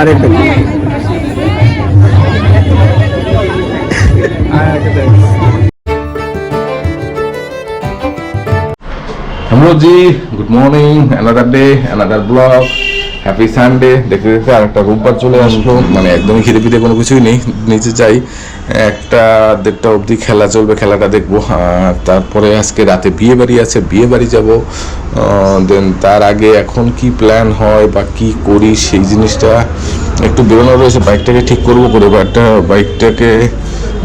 আরেক দেখি Emoji, good morning, another day, another vlog. Happy Sunday দেখতে দেখতে আরেকটা রোববার চলে আসলো। মানে একদমই খিদে পিদে কোনো কিছুই নেই, নিচে যাই। একটা দেড়টা অবধি খেলা চলবে, খেলাটা দেখব। তারপরে আজকে রাতে বিয়ে বাড়ি আছে, বিয়ে বাড়ি যাব। দেন তার আগে এখন কি প্ল্যান হয় বা কি করি সেই জিনিসটা একটু বেরোনো রয়েছে। বাইকটাকে ঠিক করব করে বাইকটা বাইকটাকে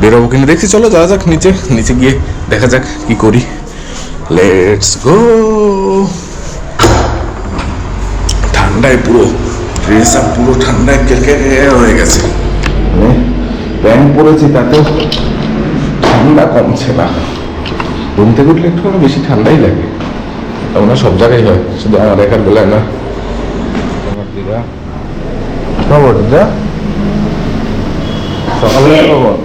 বেরোবো কিনা দেখছি। চলো যাওয়া যাক নিচে নিচে গিয়ে দেখা যাক কি করি। লেটস গো ঠান্ডায় পুরো ড্রেস আপ পুরো ঠান্ডায় কেরকেরে হয়ে গেছে। প্যান্ট পরেছি তাতেও ঠান্ডা কমছে না। রুম থেকে উঠলে একটু বেশি ঠান্ডাই লাগে। তেমন সব জায়গায় হয় শুধু আমার একার বেলায় না। দিদা। খবর দিদা? সকালে কখন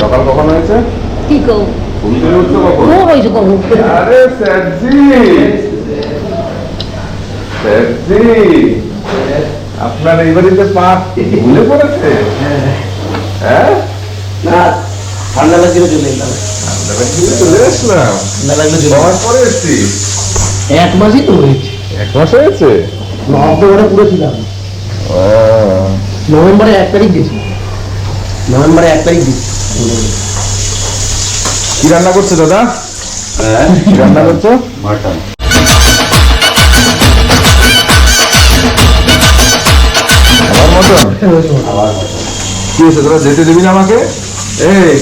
সকাল কখন হয়েছে? কি কও? ঘুম থেকে উঠছো কখন? আরে স্যারজি! স্যারজি আপনার এই বাড়িতে পা ভুলে পড়েছে? হ্যাঁ? না ঠান্ডা চলে এলাম। চলে আসলাম। ঠান্ডা লাগলে চলে কবার পরে এসছি? এক মাসই তো হয়েছে। এক মাস হয়েছে? নভেম্বরে পুরো ছিলাম। ও, নভেম্বরে এক তারিখ গেছি। নভেম্বরে এক তারিখ গেছি। কি রান্না করছ দাদা? কি রান্না করছ? মাটন। আমার মতন। কি হয়েছে তোরা যেতে দিবি না আমাকে? এই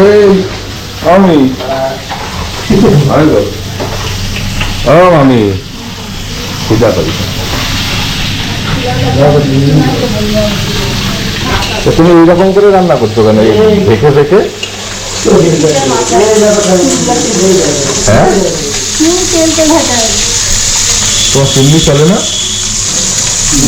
এই আমি। আমি বল। ও মামি পূজা করি। তো তুমি এইরকম করে রান্না করছ কেন? দেখে দেখে? হ্যাঁ? তোমার চিমনি চলে না?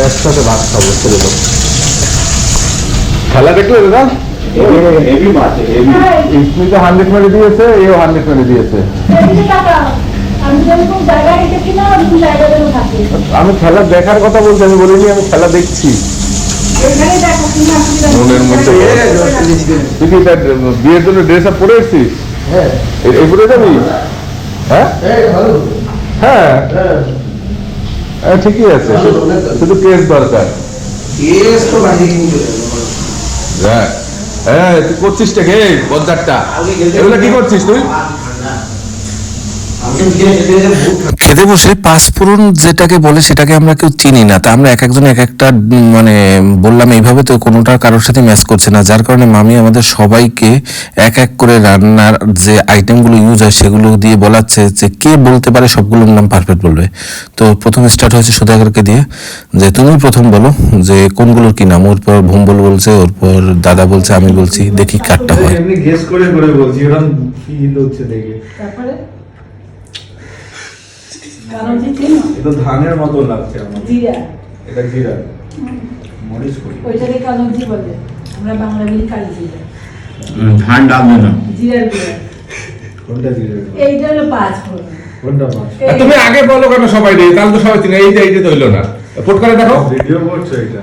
একসাথে ভাত খাব ছেলে তো খেলা দেখলে দাদা? ইসমি তো হান্ড্রেড মেরে দিয়েছে এও হান্ড্রেড মেরে দিয়েছে। আমি খেলা দেখার কথা বলছি আমি বলিনি আমি খেলা দেখছি। মনের মধ্যে তুই কি তার বিয়ের জন্য ড্রেস আপ পরে এসছিস? হ্যাঁ। এই- পরে যাবি? হ্যাঁ। এই ভালো। হ্যাঁ হ্যাঁ। হ্যাঁ, ঠিকই আছে। শুধু- কেস দরকার। কেস তো হ্যাঁ। হ্যাঁ তুই করছিস কে বদ্দারটা এগুলো কি করছিস তুই আমি গিয়ে যেতে যেতে ভূত খেতে বসে পাঁচফোড়ন যেটাকে বলে সেটাকে আমরা কেউ চিনি না। তা আমরা এক একজন এক একটা মানে বললাম এইভাবে তো কোনোটা কারোর সাথে ম্যাচ করছে না। যার কারণে মামি আমাদের সবাইকে এক এক করে রান্নার যে আইটেমগুলো ইউজ হয় সেগুলো দিয়ে বলাচ্ছে যে কে বলতে পারে সবগুলোর নাম পারফেক্ট বলবে। তো প্রথম স্টার্ট হয়েছে সোদাগরকে দিয়ে। যে তুমি প্রথম বলো যে কোনগুলোর কি নাম? ওর পর ভুম্বল বলছে ওর পর দাদা বলছে আমি বলছি দেখি কারটা হয়। এমনি গেস করে করে বলছি ফিল হচ্ছে দেখে। তারপরে কারণ যে চিনো? এ তো ধানের মতো লাগছে আমার। জিরা। এটা জিরা। মরিচ করি। ওইটাকে কালজি বলে। আমরা বাংলা বলি কালি জিরা ধান ডালবে না? জিরার গুঁড়া। কোনটা জিরা এইটা হলো পাঁচ ফোড়ন। কোনটা তুমি আগে বলো কেন সবাই রে তাহলে তো সবাই চিনে। এই যে এই যে তো হইল না। ফুট করে দেখো। ভিডিও করছ এটা।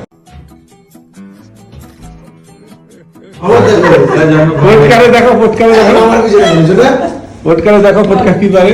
দেখো এটা জানো। ফুটকারে দেখো ফুটকারে দেখো। নেই ফুটকারে দেখো ফুটকা কি পারে?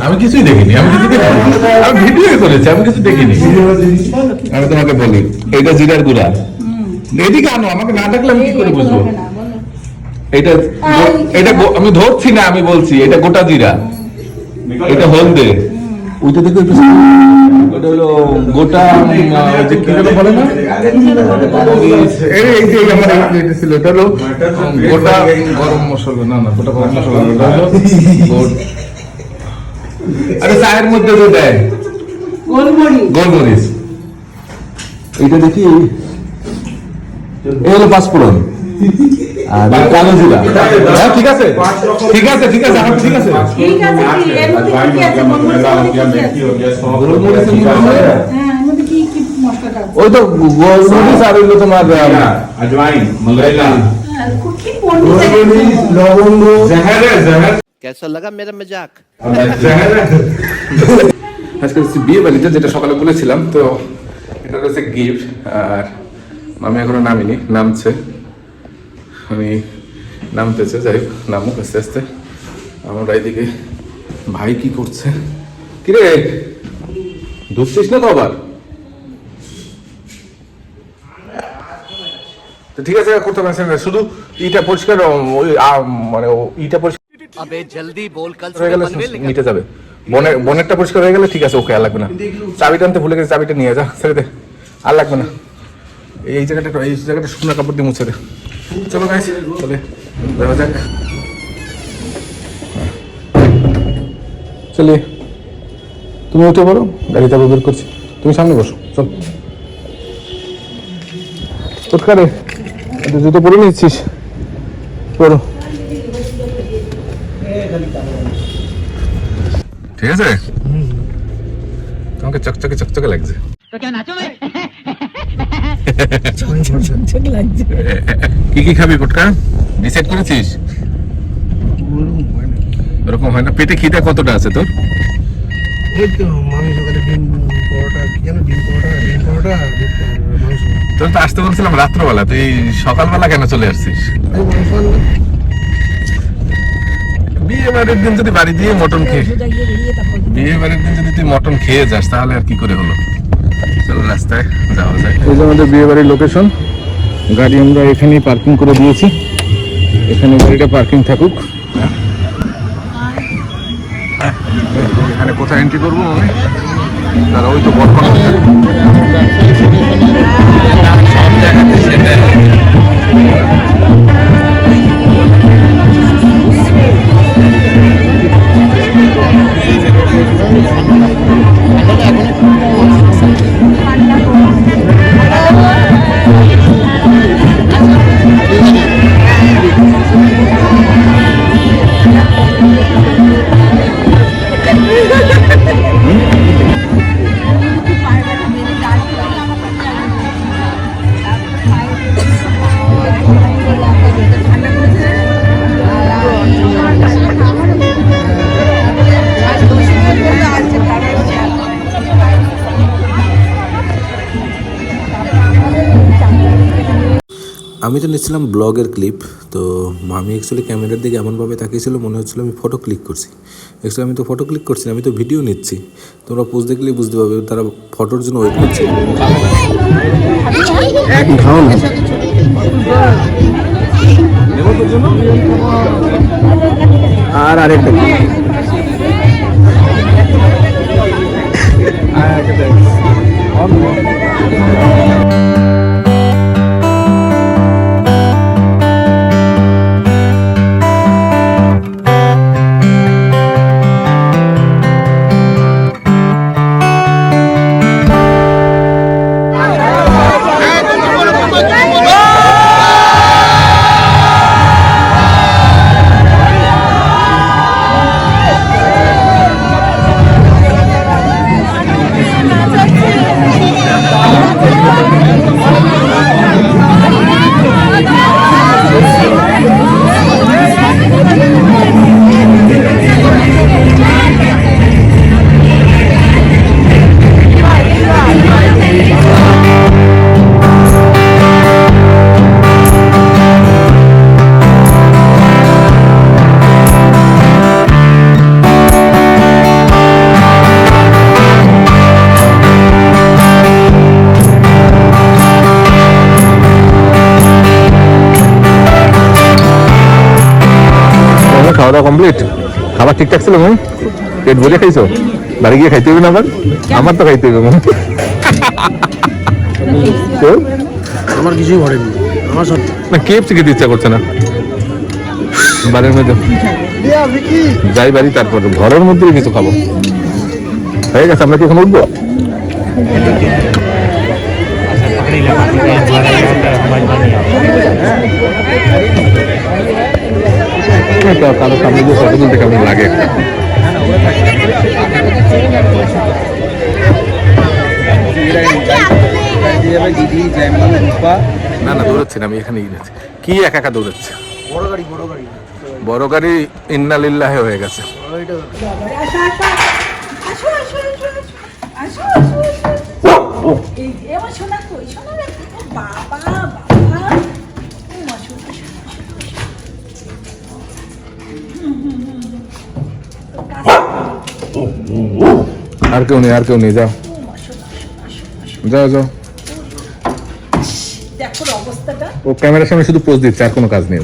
আমি কিছুই দেখিনি আমি কিছু দেখিনি। আমি ভিডিও করেছি আমি কিছু দেখিনি। আমি তোমাকে বলি এটা জিরার গুড়া। এদিকে আনো আমাকে না ডাকলে আমি কি করে বুঝব? এটা এটা আমি ধরছি না আমি বলছি এটা গোটা জিরা। এটা হলদে। ওইটা দেখো ওটা হলো গোটা যে কি যেন বলে না? এই এই যে আমার এটা ছিল এটা হলো গোটা গরম মশলা না না গোটা গরম মশলা। গোট- আরে চায়ের মধ্যে তো দেয়। গোলমরিচ। এটা দেখি। এই হলো পাঁচফোড়ন। আর কালো জিরা। হ্যাঁ ঠিক আছে। ঠিক আছে ঠিক আছে আমার ঠিক আছে। ওই তো গোলমরিচ আর হইল তোমার আচ্ছা, আজওয়াইন মঙ্গলাইলা লবঙ্গ। कैसा लगा मेरा मजाक जहर है আজকে হচ্ছে বিয়ে বাড়িতে যেটা সকালে বলেছিলাম তো এটা হচ্ছে গিফট আর আমি এখনো নামিনি নামছে আমি নামতেছে যাই হোক নামুক আস্তে আস্তে আমরা এইদিকে ভাই কি করছে কিরে ঢুকছিস না তো আবার তো ঠিক আছে করতে পারছেন না শুধু ইটা পরিষ্কার ওই আ- মানে ও- ইটা পরিষ্কার আবে জলদি বল কাল মিটে যাবে। মনে মনেরটা পরিষ্কার হয়ে গেলে ঠিক আছে ওকে আর লাগবে না। চাবিটা আনতে ভুলে গেছি চাবিটা নিয়ে যা ছেড়ে দে আর লাগবে না। এই জায়গাটা এই জায়গাটা শুকনো কাপড় দিয়ে মুছে দে। চলো গাইস চলে। দেখা যাক। চলে। তুমি উঠে পড়ো গাড়ি গাড়িতে বের করছি। তুমি সামনে বসো চল। কোথায় জুতো পরে নিচ্ছিস? পড়ো ঠিক আছে? তোমাকে চকচকে চকচকে লাগছে। কি কি খাবি পটকা ডিসাইড করেছিস? ওরকম হয় না। পেটে খিদে কতটা আছে তোর? তোর তো আসতে বলছিলাম রাত্রবেলা তুই সকালবেলা কেন চলে আসছিস। বিয়ে বাড়ির দিন যদি বাড়ি দিয়ে মটন খেয়ে বিয়ে বাড়ির দিন যদি তুই মটন খেয়ে যাস তাহলে আর কি করে হলো? চলো রাস্তায় যাওয়া যায় এই যে আমাদের বিয়ে বাড়ির লোকেশন গাড়ি আমরা এখানেই পার্কিং করে দিয়েছি। এখানে গাড়িটা পার্কিং থাকুক। এখানে কোথায় এন্ট্রি করব আমি? তারা ওই তো বটকন আমি তো নিচ্ছিলাম ব্লগের ক্লিপ তো মামি অ্যাকচুয়ালি ক্যামেরার দিকে এমনভাবে তাকিয়েছিল, মনে হচ্ছিল আমি ফটো ক্লিক করছি। অ্যাকচুয়ালি আমি তো ফটো ক্লিক করছি না, আমি তো ভিডিও নিচ্ছি। তোমরা পোস্ট দেখলেই বুঝতে পারবে, তারা ফটোর জন্য ওয়েট করছে। আর আরেকটা আর একটা কমপ্লিট খাবার ঠিকঠাক ছিল মনে পেট ভরে খাইছো? বাড়ি গিয়ে খাইতে হবে না আবার? আমার তো খাইতে হবে মনে আমার কিছুই ঘটেনি আমার সব না কেএফসি খেতে ইচ্ছা করছে না। বাড়ির মধ্যে। যাই বাড়ি তারপর ঘরের মধ্যে কিছু খাব। হয়ে গেছে আমরা কি এখন উঠবো? সামনে দিয়ে ফটো তুলতে কেমন লাগে? না না দৌড়াচ্ছি না আমি এখানেই গেছি কি একা একা দৌড়াচ্ছে? বড় গাড়ি বড় গাড়ি। বড় গাড়ি ইন্নালিল্লাহে হয়ে গেছে। বড় আর কেউ নেই আর কেউ নেই যাও। যাও যাও। ও ক্যামেরার সামনে শুধু পোজ দিচ্ছে আর কোনো কাজ নেই।